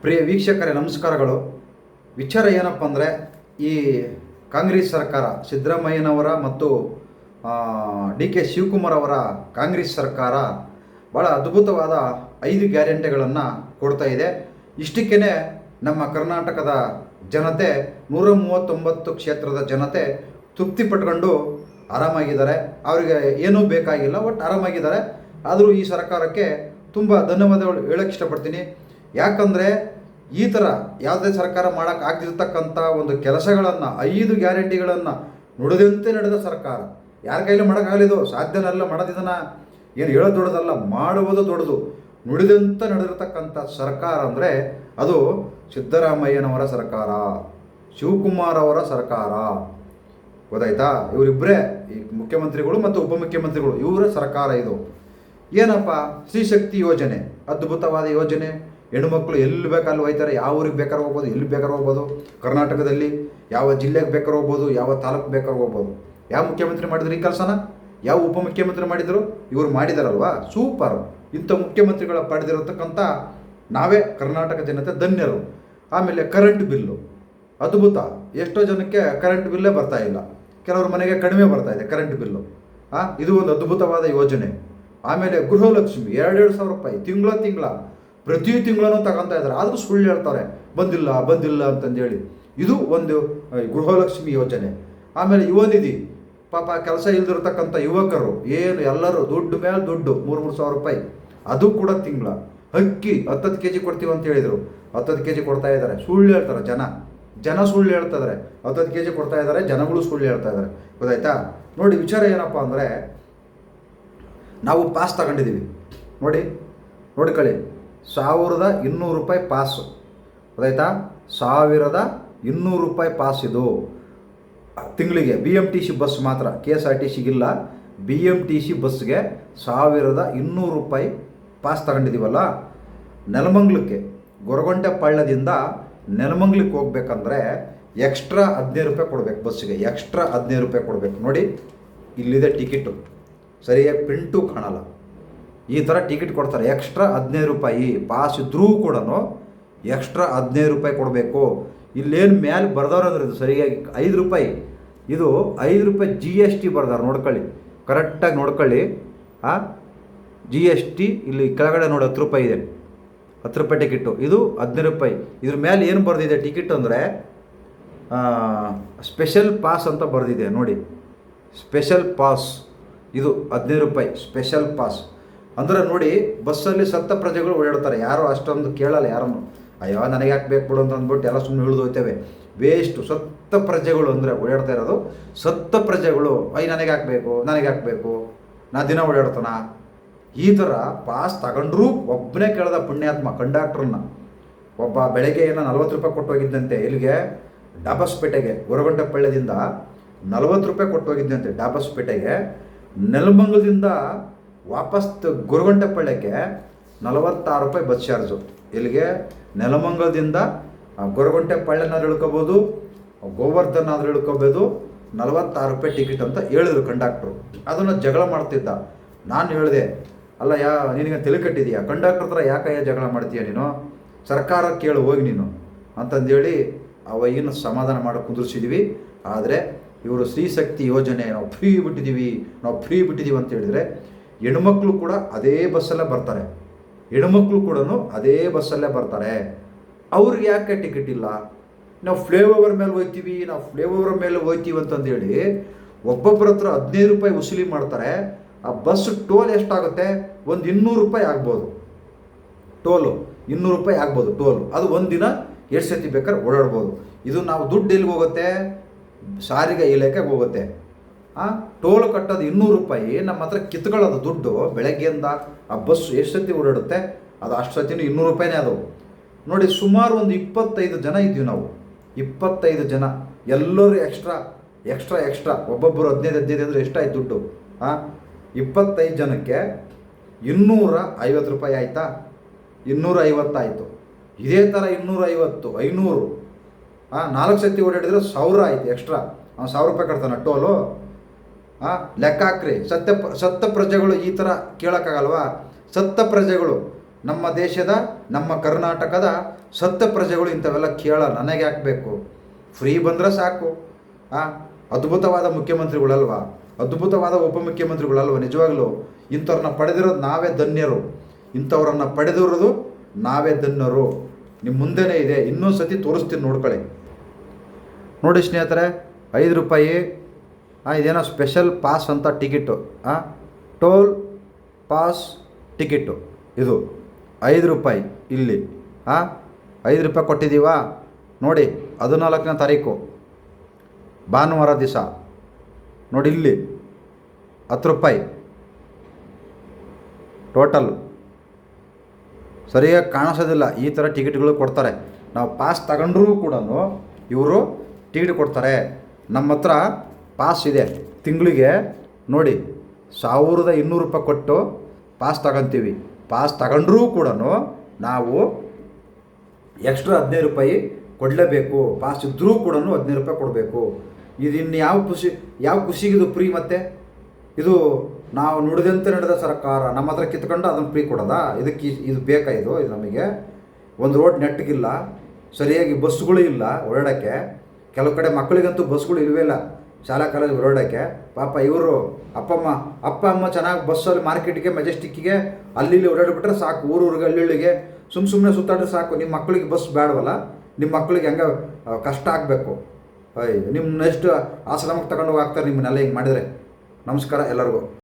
ಪ್ರಿಯ ವೀಕ್ಷಕರೇ, ನಮಸ್ಕಾರಗಳು. ವಿಚಾರ ಏನಪ್ಪ ಅಂದರೆ, ಈ ಕಾಂಗ್ರೆಸ್ ಸರ್ಕಾರ, ಸಿದ್ದರಾಮಯ್ಯನವರ ಮತ್ತು ಡಿ ಕೆ ಶಿವಕುಮಾರ್ ಅವರ ಕಾಂಗ್ರೆಸ್ ಸರ್ಕಾರ ಭಾಳ ಅದ್ಭುತವಾದ ಐದು ಗ್ಯಾರಂಟಿಗಳನ್ನು ಕೊಡ್ತಾ ಇದೆ. ಇಷ್ಟಕ್ಕೇ ನಮ್ಮ ಕರ್ನಾಟಕದ ಜನತೆ, ನೂರ ಮೂವತ್ತೊಂಬತ್ತು ಕ್ಷೇತ್ರದ ಜನತೆ ತೃಪ್ತಿ ಪಟ್ಕೊಂಡು ಆರಾಮಾಗಿದ್ದಾರೆ. ಅವರಿಗೆ ಏನೂ ಬೇಕಾಗಿಲ್ಲ ಒಟ್ಟು ಆರಾಮಾಗಿದ್ದಾರೆ. ಆದರೂ ಈ ಸರ್ಕಾರಕ್ಕೆ ತುಂಬ ಧನ್ಯವಾದಗಳು ಹೇಳಕ್ಕೆ ಇಷ್ಟಪಡ್ತೀನಿ. ಯಾಕಂದರೆ ಈ ಥರ ಯಾವುದೇ ಸರ್ಕಾರ ಮಾಡೋಕ್ಕೆ ಆಗದಿರ್ತಕ್ಕಂಥ ಒಂದು ಕೆಲಸಗಳನ್ನು, ಐದು ಗ್ಯಾರಂಟಿಗಳನ್ನು ನುಡಿದಂತೆ ನಡೆದ ಸರ್ಕಾರ. ಯಾರ ಕೈಲಿ ಮಾಡೋಕ್ಕಾಗಲಿದು ಸಾಧ್ಯನಲ್ಲ ಮಾಡೋದಿದನ ಏನು ಹೇಳೋದು ದೊಡ್ಡದಲ್ಲ, ಮಾಡುವುದು ದೊಡ್ಡದು. ನುಡಿದಂತ ನಡೆದಿರ್ತಕ್ಕಂಥ ಸರ್ಕಾರ ಅಂದರೆ ಅದು ಸಿದ್ದರಾಮಯ್ಯನವರ ಸರ್ಕಾರ ಶಿವಕುಮಾರ್ ಅವರ ಸರ್ಕಾರ. ಗೊತ್ತಾಯ್ತಾ? ಇವರಿಬ್ಬರೇ ಈ ಮುಖ್ಯಮಂತ್ರಿಗಳು ಮತ್ತು ಉಪಮುಖ್ಯಮಂತ್ರಿಗಳು, ಇವರ ಸರ್ಕಾರ ಇದು. ಏನಪ್ಪ? ಸ್ತ್ರೀಶಕ್ತಿ ಯೋಜನೆ, ಅದ್ಭುತವಾದ ಯೋಜನೆ. ಹೆಣ್ಮಕ್ಳು ಎಲ್ಲಿ ಅಲ್ಲಿ ಹೋಯ್ತಾರೆ, ಯಾವ ಊರಿಗೆ ಬೇಕಾದ್ರೆ ಹೋಗ್ಬೋದು, ಎಲ್ಲಿ ಬೇಕಾದ್ರೆ ಹೋಗ್ಬೋದು, ಕರ್ನಾಟಕದಲ್ಲಿ ಯಾವ ಜಿಲ್ಲೆಗೆ ಬೇಕಾದ್ರೆ ಹೋಗ್ಬೋದು, ಯಾವ ತಾಲೂಕು ಬೇಕಾದ್ರೆ ಹೋಗ್ಬೋದು. ಯಾವ ಮುಖ್ಯಮಂತ್ರಿ ಮಾಡಿದ್ರು ಈ ಕೆಲಸನ? ಯಾವ ಉಪಮುಖ್ಯಮಂತ್ರಿ ಮಾಡಿದರು? ಇವರು ಮಾಡಿದಾರಲ್ವಾ? ಸೂಪರ್ ಇಂಥ ಮುಖ್ಯಮಂತ್ರಿಗಳ ಪಡೆದಿರತಕ್ಕಂಥ ನಾವೇ ಕರ್ನಾಟಕ ಜನತೆ ಧನ್ಯರು. ಆಮೇಲೆ ಕರೆಂಟ್ ಬಿಲ್ಲು ಅದ್ಭುತ. ಎಷ್ಟೋ ಜನಕ್ಕೆ ಕರೆಂಟ್ ಬಿಲ್ಲೇ ಬರ್ತಾ ಇಲ್ಲ. ಕೆಲವ್ರ ಮನೆಗೆ ಕಡಿಮೆ ಬರ್ತಾ ಇದೆ ಕರೆಂಟ್ ಬಿಲ್ಲು ಇದು ಒಂದು ಅದ್ಭುತವಾದ ಯೋಜನೆ. ಆಮೇಲೆ ಗೃಹಲಕ್ಷ್ಮಿ, ಎರಡೆರಡು ಸಾವಿರ ರೂಪಾಯಿ, ತಿಂಗಳ ತಿಂಗಳ. ಪ್ರತಿ ತಿಂಗಳೂ ತಗೊಂತ ಇದ್ದಾರೆ. ಆದರೂ ಸುಳ್ಳು ಹೇಳ್ತಾರೆ. ಬಂದಿಲ್ಲ ಬಂದಿಲ್ಲ ಅಂತಂದೇಳಿ. ಇದು ಒಂದು ಗೃಹಲಕ್ಷ್ಮಿ ಯೋಜನೆ. ಆಮೇಲೆ ಯುವ ನಿಧಿ. ಪಾಪ ಕೆಲಸ ಇಲ್ದಿರ್ತಕ್ಕಂಥ ಯುವಕರು, ಏನು ಎಲ್ಲರೂ ದುಡ್ಡು ಮೇಲೆ ದುಡ್ಡು, ಮೂರು ಮೂರು ಸಾವಿರ ರೂಪಾಯಿ. ಅದು ಕೂಡ ತಿಂಗಳ. ಅಕ್ಕಿ ಹತ್ತತ್ತು ಕೆ ಜಿ ಕೊಡ್ತೀವಿ ಅಂತ ಹೇಳಿದರು. ಹತ್ತತ್ತು ಕೆ ಜಿ ಕೊಡ್ತಾ ಇದ್ದಾರೆ. ಸುಳ್ಳು ಹೇಳ್ತಾರೆ ಜನ. ಜನ ಸುಳ್ಳು ಹೇಳ್ತಾ ಇದ್ದಾರೆ. ಹತ್ತತ್ತು ಕೆ ಜಿ ಕೊಡ್ತಾ ಇದ್ದಾರೆ. ಜನಗಳು ಸುಳ್ಳು ಹೇಳ್ತಾ ಇದ್ದಾರೆ. ಗೊತ್ತಾಯ್ತಾ? ನೋಡಿ, ವಿಚಾರ ಏನಪ್ಪ ಅಂದರೆ, ನಾವು ಪಾಸ್ ತಗೊಂಡಿದ್ದೀವಿ. ನೋಡಿ ನೋಡ್ಕೊಳ್ಳಿ ಸಾವಿರದ ಇನ್ನೂರು ರೂಪಾಯಿ ಪಾಸು. ಅದಾಯ್ತಾ? ಸಾವಿರದ ಇನ್ನೂರು ರೂಪಾಯಿ ಪಾಸ್ ಇದು. ತಿಂಗಳಿಗೆ B M T C bus ಮಾತ್ರ ಕೆ ಎಸ್ ಆರ್ ಟಿ ಸಿಗಿಲ್ಲ. ಬಿ ಎಂ ಟಿ ಸಿ ಬಸ್ಗೆ ಸಾವಿರದ ಇನ್ನೂರು ರೂಪಾಯಿ ಪಾಸ್ ತಗೊಂಡಿದ್ದೀವಲ್ಲ ನೆಲಮಂಗ್ಲಕ್ಕೆ, ಗೊರಗೊಂಟೆ ಪಳ್ಳದಿಂದ ನೆಲಮಂಗ್ಲಕ್ಕೆ ಹೋಗ್ಬೇಕಂದ್ರೆ ಎಕ್ಸ್ಟ್ರಾ ಹದಿನೈದು ರೂಪಾಯಿ ಕೊಡಬೇಕು ಬಸ್ಸಿಗೆ ಎಕ್ಸ್ಟ್ರಾ ಹದಿನೈದು ರೂಪಾಯಿ ಕೊಡಬೇಕು. ನೋಡಿ, ಇಲ್ಲಿದೆ ಟಿಕೆಟು ಸರಿಯಾಗಿ ಪ್ರಿಂಟು ಕಾಣಲ್ಲ. ಈ ಥರ ಟಿಕೆಟ್ ಕೊಡ್ತಾರೆ. ಎಕ್ಸ್ಟ್ರಾ ಹದಿನೈದು ರೂಪಾಯಿ. ಪಾಸ್ ಇದ್ರೂ ಕೂಡ ಎಕ್ಸ್ಟ್ರಾ ಹದಿನೈದು ರೂಪಾಯಿ ಕೊಡಬೇಕು. ಇಲ್ಲೇನು ಮೇಲೆ ಬರ್ದವ್ರು ಇದು ಸರಿಯಾಗಿ ಐದು ರೂಪಾಯಿ. ಇದು ಐದು ರೂಪಾಯಿ ಜಿ ಎಸ್ ಟಿ ಬರ್ದಾರೆ, ನೋಡ್ಕೊಳ್ಳಿ. ಕರೆಕ್ಟಾಗಿ ನೋಡ್ಕೊಳ್ಳಿ. ಆ? ಜಿ ಎಸ್ ಟಿ ಇಲ್ಲಿ ಕೆಳಗಡೆ ನೋಡಿ ಹತ್ತು ರೂಪಾಯಿ ಇದೆ. ಹತ್ತು ರೂಪಾಯಿ ಟಿಕೆಟು ಇದು ಹದಿನೈದು ರೂಪಾಯಿ. ಇದ್ರ ಮೇಲೆ ಏನು ಬರೆದಿದೆ ಟಿಕೆಟ್ ಅಂದರೆ ಸ್ಪೆಷಲ್ ಪಾಸ್ ಅಂತ ಬರೆದಿದೆ. ನೋಡಿ. ಸ್ಪೆಷಲ್ ಪಾಸ್ ಇದು ಹದಿನೈದು ರೂಪಾಯಿ. ಸ್ಪೆಷಲ್ ಪಾಸ್ ಅಂದರೆ ನೋಡಿ, ಬಸ್ಸಲ್ಲಿ ಸತ್ತ ಪ್ರಜೆಗಳು ಓಡಾಡ್ತಾರೆ. ಯಾರು ಅಷ್ಟೊಂದು ಕೇಳಲ್ಲ ಯಾರನ್ನು. ಅಯ್ಯೋ, ನನಗೆ ಯಾಕೆ ಬೇಕು ಬಿಡು ಅಂತ ಅಂದ್ಬಿಟ್ಟು ಎಲ್ಲ ಸುಮ್ಮನೆ ಇಳಿದು ಹೋಗ್ತೇವೆ. ವೇಸ್ಟು ಸತ್ತ ಪ್ರಜೆಗಳು ಅಂದರೆ ಓಡಾಡ್ತಾ ಇರೋದು. ಸತ್ತ ಪ್ರಜೆಗಳು ಅಯ್ಯ ನನಗೆ ಹಾಕಬೇಕು ನನಗೆ ಹಾಕಬೇಕು ನಾ ದಿನ ಓಡಾಡ್ತಾನ? ಈ ಥರ ಪಾಸ್ ತಗೊಂಡ್ರೂ ಒಬ್ಬನೇ ಕೇಳ್ದ ಪುಣ್ಯಾತ್ಮ ಕಂಡಕ್ಟ್ರನ್ನ. ಒಬ್ಬ ಬೆಳಗ್ಗೆ ಏನೋ ನಲ್ವತ್ತು ರೂಪಾಯಿ ಕೊಟ್ಟು ಹೋಗಿದ್ದಂತೆ. ಇಲ್ಲಿಗೆ ಡಾಬಸ್ಪೇಟೆಗೆ ಗುರುಗಂಟಪಳ್ಳದಿಂದ ನಲ್ವತ್ತು ರೂಪಾಯಿ ಕೊಟ್ಟು ಹೋಗಿದ್ದಂತೆ ಡಾಬಸ್ಪೇಟೆಗೆ. ನೆಲಮಂಗಲದಿಂದ ವಾಪಸ್ ಪಳ್ಳಕ್ಕೆ ನಲವತ್ತಾರು ರೂಪಾಯಿ ಬಸ್ ಚಾರ್ಜು. ಇಲ್ಲಿಗೆ ನೆಲಮಂಗಲದಿಂದ ಆ, ಗೊರಗೊಂಟೆಪಳ್ಳ್ಯನಾದ್ರೂ ಇಳ್ಕೋಬೋದು ಗೋವರ್ಧನ್ ಆದ್ರೂ ಇಳ್ಕೋಬೋದು ನಲವತ್ತಾರು ರೂಪಾಯಿ ಟಿಕೆಟ್ ಅಂತ ಹೇಳಿದ್ರು ಕಂಡಕ್ಟ್ರು. ಅದನ್ನು ಜಗಳ ಮಾಡ್ತಿದ್ದ. ನಾನು ಹೇಳಿದೆ ಅಲ್ಲ ಯಾ ನಿನಗೆ ತಲೆ ಕಟ್ಟಿದೀಯಾ? ಕಂಡಕ್ಟರ್ ಹತ್ರ ಯಾಕಯ್ಯ ಜಗಳ ಮಾಡ್ತೀಯ ನೀನು? ಸರ್ಕಾರ ಕೇಳು ಹೋಗಿ ನೀನು. ಅಂತಂದೇಳಿ ಏನು ಸಮಾಧಾನ ಮಾಡಿ ಕುದುರಿಸಿದ್ವಿ. ಆದರೆ ಇವರು ಸ್ತ್ರೀಶಕ್ತಿ ಯೋಜನೆ ನಾವು ಫ್ರೀ ಬಿಟ್ಟಿದ್ದೀವಿ ನಾವು ಫ್ರೀ ಬಿಟ್ಟಿದ್ದೀವಿ ಅಂತ ಹೇಳಿದರೆ ಹೆಣ್ಮಕ್ಳು ಕೂಡ ಅದೇ ಬಸ್ಸಲ್ಲೇ ಬರ್ತಾರೆ. ಹೆಣ್ಮಕ್ಳು ಕೂಡ ಅದೇ ಬಸ್ಸಲ್ಲೇ ಬರ್ತಾರೆ. ಅವ್ರಿಗೆ ಯಾಕೆ ಟಿಕೆಟ್ ಇಲ್ಲ? ನಾವು ಫ್ಲೇವರ್ ಮೇಲೆ ಹೋಗ್ತೀವಿ ನಾವು ಫ್ಲೇವರ್ ಮೇಲೆ ಹೋಗ್ತೀವಿ ಅಂತಂದೇಳಿ ಒಬ್ಬೊಬ್ಬರ ಹತ್ರ ಹದಿನೈದು ರೂಪಾಯಿ ವಸೂಲಿ ಮಾಡ್ತಾರೆ. ಆ ಬಸ್ ಟೋಲ್ ಎಷ್ಟಾಗುತ್ತೆ? ಒಂದು ಇನ್ನೂರು ರೂಪಾಯಿ ಆಗ್ಬೋದು. ಟೋಲು ಇನ್ನೂರು ರೂಪಾಯಿ ಆಗ್ಬೋದು ಟೋಲು ಅದು ಒಂದಿನ ಎಷ್ಟು ಸತಿ ಬೇಕಾದ್ರೆ ಓಡಾಡ್ಬೋದು. ಇದು ನಾವು ದುಡ್ಡು ಎಲ್ಲಿಗೆ ಹೋಗುತ್ತೆ? ಸಾರಿಗೆ ಇಲಾಖೆಗೆ ಹೋಗುತ್ತೆ. ಆ? ಟೋಲ್ ಕಟ್ಟೋದು ಇನ್ನೂರು ರೂಪಾಯಿ. ನಮ್ಮ ಹತ್ರ ಕಿತ್ಕೊಳ್ಳೋದು ದುಡ್ಡು. ಬೆಳಗ್ಗೆಯಿಂದ ಆ ಬಸ್ ಎಷ್ಟು ಸತಿ ಓಡಾಡುತ್ತೆ? ಅದು ಅಷ್ಟು ಸತಿನೂ ಇನ್ನೂರು ರೂಪಾಯಿನೇ ಅದು. ನೋಡಿ, ಸುಮಾರು ಒಂದು ಇಪ್ಪತ್ತೈದು ಜನ ಇದ್ದೀವಿ ನಾವು. ಇಪ್ಪತ್ತೈದು ಜನ. ಎಲ್ಲರೂ ಎಕ್ಸ್ಟ್ರಾ ಎಕ್ಸ್ಟ್ರಾ ಎಕ್ಸ್ಟ್ರಾ ಒಬ್ಬೊಬ್ಬರು ಹದಿನೈದು ಹದಿನೈದು ಅಂದರೆ ಎಷ್ಟಾಯ್ತು ದುಡ್ಡು? ಹಾಂ ಇಪ್ಪತ್ತೈದು ಜನಕ್ಕೆ ಇನ್ನೂರ ಐವತ್ತು ರೂಪಾಯಿ ಆಯಿತಾ? ಇನ್ನೂರ ಐವತ್ತಾಯಿತು ಇದೇ ಥರ ಇನ್ನೂರ ಐವತ್ತು, ಐನೂರು. ಹಾಂ ನಾಲ್ಕು ಸತಿ ಓಡಾಡಿದ್ರೆ ಸಾವಿರ ಆಯಿತು ಎಕ್ಸ್ಟ್ರಾ ಅವ್ನು ಸಾವಿರ ರೂಪಾಯಿ ಕಟ್ತಾನೆ, ಟೋಲು. ಲೆಕ್ಕ ಹಾಕ್ರಿ. ಸತ್ಯ ಸತ್ತ ಪ್ರಜೆಗಳು ಈ ಥರ ಕೇಳೋಕ್ಕಾಗಲ್ವಾ? ಸತ್ತ ಪ್ರಜೆಗಳು ನಮ್ಮ ದೇಶದ, ನಮ್ಮ ಕರ್ನಾಟಕದ ಸತ್ತ ಪ್ರಜೆಗಳು ಇಂಥವೆಲ್ಲ ಕೇಳ ನನಗೆ ಹಾಕಬೇಕು ಫ್ರೀ ಬಂದರೆ ಸಾಕು. ಆ? ಅದ್ಭುತವಾದ ಮುಖ್ಯಮಂತ್ರಿಗಳಲ್ವಾ? ಅದ್ಭುತವಾದ ಉಪಮುಖ್ಯಮಂತ್ರಿಗಳಲ್ವ ನಿಜವಾಗ್ಲೂ? ಇಂಥವ್ರನ್ನ ಪಡೆದಿರೋದು ನಾವೇ ಧನ್ಯರು. ಇಂಥವ್ರನ್ನ ಪಡೆದಿರೋದು ನಾವೇ ಧನ್ಯರು. ನಿಮ್ಮ ಮುಂದೆನೇ ಇದೆ. ಇನ್ನೊಂದು ಸತಿ ತೋರಿಸ್ತೀನಿ ನೋಡ್ಕೊಳ್ಳಿ. ನೋಡಿ ಸ್ನೇಹಿತರೆ, ಐದು ರೂಪಾಯಿ ಇದೇನೋ ಸ್ಪೆಷಲ್ ಪಾಸ್ ಅಂತ ಟಿಕೆಟು ಟೋಲ್ ಪಾಸ್ ಟಿಕೆಟು ಇದು. ಐದು ರೂಪಾಯಿ ಇಲ್ಲಿ. ಹಾಂ ಐದು ರೂಪಾಯಿ ಕೊಟ್ಟಿದ್ದೀವಾ? ನೋಡಿ, ಹದಿನಾಲ್ಕನೇ ತಾರೀಕು. ಭಾನುವಾರ ದಿವಸ. ನೋಡಿ ಇಲ್ಲಿ, ಹತ್ತು ರೂಪಾಯಿ. ಟೋಟಲ್ ಸರಿಯಾಗಿ ಕಾಣಿಸೋದಿಲ್ಲ, ಈ ಥರ ಟಿಕೆಟ್ಗಳು ಕೊಡ್ತಾರೆ. ನಾವು ಪಾಸ್ ತಗೊಂಡ್ರೂ ಕೂಡ ಇವರು ಟಿಕೆಟ್ ಕೊಡ್ತಾರೆ. ನಮ್ಮ ಹತ್ರ ಪಾಸ್ ಇದೆ. ತಿಂಗಳಿಗೆ ನೋಡಿ, ಸಾವಿರದ ಇನ್ನೂರು ರೂಪಾಯಿ ಕೊಟ್ಟು ಪಾಸ್ ತಗೊತೀವಿ. ಪಾಸ್ ತಗೊಂಡ್ರೂ ಕೂಡ ನಾವು ಎಕ್ಸ್ಟ್ರಾ ಹದಿನೈದು ರೂಪಾಯಿ ಕೊಡಲೇಬೇಕು. ಪಾಸ್ ಇದ್ದರೂ ಕೂಡ ಹದಿನೈದು ರೂಪಾಯಿ ಕೊಡಬೇಕು. ಇದು ಇನ್ನು ಯಾವ ಖುಷಿ, ಯಾವ ಖುಷಿಗಿದು ಫ್ರೀ ಮತ್ತೆ? ಇದು ನಾವು ನುಡಿದಂತೆ ನಡೆದ ಸರ್ಕಾರ, ನಮ್ಮ ಹತ್ರ ಕಿತ್ಕೊಂಡು ಅದನ್ನು ಫ್ರೀ ಕೊಡೋದಾ? ಇದಕ್ಕೆ ಇದು ಬೇಕಾ ಇದು? ಇದು ನಮಗೆ ಒಂದು ರೋಡ್ ನೆಟ್ಟಗಿಲ್ಲ ಸರಿಯಾಗಿ ಬಸ್ಸುಗಳು ಇಲ್ಲ ಓಡಾಡೋಕ್ಕೆ. ಕೆಲವು ಕಡೆ ಮಕ್ಕಳಿಗಂತೂ ಬಸ್ಗಳು ಇಲ್ವೇ ಇಲ್ಲ. ಶಾಲಾ ಕಾಲೇಜ್ ಹೊರಡೋಕ್ಕೆ, ಪಾಪ ಇವರು ಅಪ್ಪಮ್ಮ ಅಪ್ಪ ಅಮ್ಮ ಚೆನ್ನಾಗಿ ಬಸ್ಸಲ್ಲಿ ಮಾರ್ಕೆಟ್ಗೆ ಮೆಜೆಸ್ಟಿಕ್ಕಿಗೆ ಅಲ್ಲಿ ಓಡಾಡಿಬಿಟ್ರೆ ಸಾಕು. ಊರೂರಿಗೆ ಹಳ್ಳಿಗೆ ಸುಮ್ಮ ಸುಮ್ಮನೆ ಸುತ್ತಾಡ್ರೆ ಸಾಕು. ನಿಮ್ಮ ಮಕ್ಕಳಿಗೆ ಬಸ್ ಬೇಡವಲ್ಲ ನಿಮ್ಮ ಮಕ್ಕಳಿಗೆ ಹೆಂಗೆ ಕಷ್ಟ ಆಗಬೇಕು. ನಿಮ್ಮ ನೆಕ್ಸ್ಟ್ ಆಶ್ರಮಕ್ಕೆ ತಗೊಂಡು ಹೋಗ್ತಾರೆ ನಿಮ್ಮನ್ನೆಲ್ಲ ಹಿಂಗೆ ಮಾಡಿದರೆ. ನಮಸ್ಕಾರ ಎಲ್ಲರಿಗೂ.